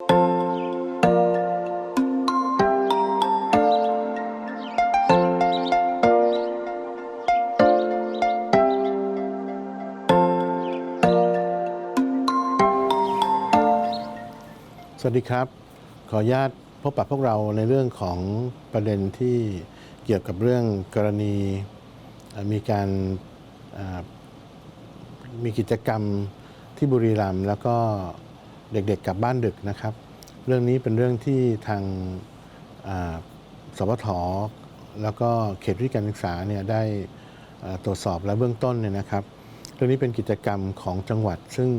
สวัสดีครับ ขออนุญาตพบปะพวกเราในเรื่องของประเด็นที่เกี่ยวกับเรื่องกรณีมีการมีกิจกรรมที่บุรีรัมย์แล้วก็ เด็กๆกลับบ้านดึกนะครับ เรื่องนี้เป็นเรื่องที่ทางสพทแล้วก็เขตวิทยการศึกษาเนี่ยได้ตรวจสอบและเบื้องต้นเนี่ยนะครับ เรื่องนี้เป็นกิจกรรมของจังหวัดซึ่ง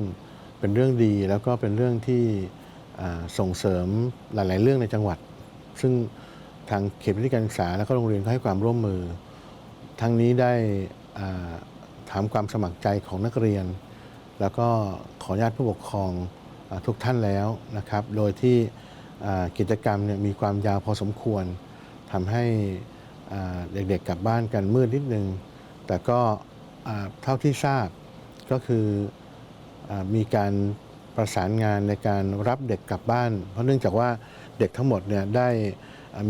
เป็นเรื่องดีแล้วก็เป็นเรื่องที่ส่งเสริมหลาย ๆ เรื่องในจังหวัด ซึ่งทางเขตวิทยการศึกษาแล้วก็โรงเรียนก็ให้ความร่วมมือ ทั้งนี้ได้ถามความสมัครใจของนักเรียน แล้วก็ขออนุญาตผู้ปกครอง ทุกท่านแล้วนะครับ โดยที่กิจกรรมเนี่ยมีความยาวพอสมควรทำให้เด็กๆกลับบ้านกันมืดนิดนึง แต่ก็เท่าที่ทราบก็คืออมีการประสานงานในการรับเด็กกลับบ้าน เพราะเนื่องจากว่าเด็กทั้งหมดเนี่ยได้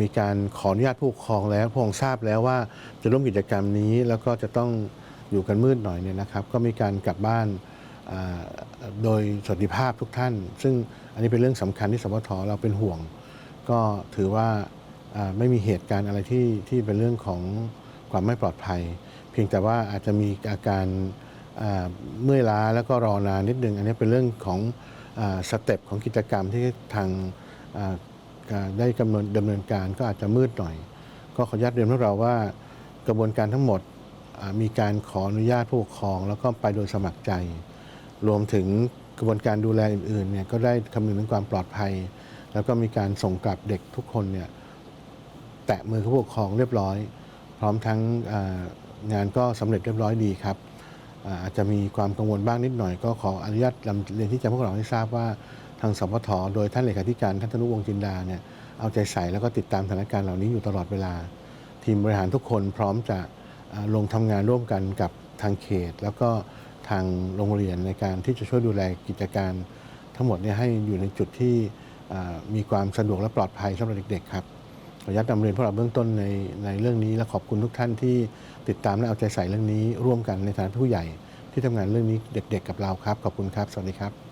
มีการขออนุญาตผู้ปกครองแล้วผู้องทราบแล้วว่าจะร่วมกิจกรรมนี้แล้วก็จะต้องอยู่กันมืดหน่อยเนี่ยนะครับ ก็มีการกลับบ้าน โดยสวัสดิภาพทุกท่าน ซึ่งอันนี้เป็นเรื่องสำคัญที่สพทเราเป็นห่วง ก็ถือว่าไม่มีเหตุการณ์อะไรที่ที่เป็นเรื่องของความไม่ปลอดภัย เพียงแต่ว่าอาจจะมีอาการเมื่อยล้าแล้วก็รอนานนิดนึง อันนี้เป็นเรื่องของอสเต็ปของกิจกรรมที่ทางได้กำหนดดำเนินการก็อาจจะมืดหน่อย ก็ขออนุญาตเรียนพวกเราว่ากระบวนการทั้งหมดมีการขออนุญาตผู้ปกครอง แล้วก็ไปโดยสมัครใจ รวมถึงกระบวนการดูแลอื่นๆเนี่ยก็ได้คำนึงถึงความปลอดภัย แล้วก็มีการส่งกลับเด็กทุกคนเนี่ยแตะมือผู้ปกครองเรียบร้อย พร้อมทั้งงานก็สำเร็จเรียบร้อยดีครับอาจจะมีความกังวลบ้างนิดหน่อย ก็ขออนุญาตนำเรียนที่จะพวกเราให้ทราบว่าทางสพทโดยท่านเลขาธิการท่านธนุวงศ์จินดาเนี่ยเอาใจใส่แล้วก็ติดตามสถานการณ์เหล่านี้อยู่ตลอดเวลา ทีมบริหารทุกคนพร้อมจะลงทำงานร่วมกันกับทางเขต แล้วก็ ทางโรงเรียนในการที่จะช่วยดูแลกิจการ ทั้งหมดเนี่ยให้อยู่ในจุดที่มีความสะดวกและปลอดภัยสำหรับเด็กๆครับขออนุญาตนำเรียนพวกเราเบื้องต้นในในเรื่องนี้ และขอบคุณทุกท่านที่ติดตามและเอาใจใส่เรื่องนี้ ร่วมกันในฐานะผู้ใหญ่ ที่ทำงานเรื่องนี้เด็ก ๆ กับเราครับ ขอบคุณครับ สวัสดีครับ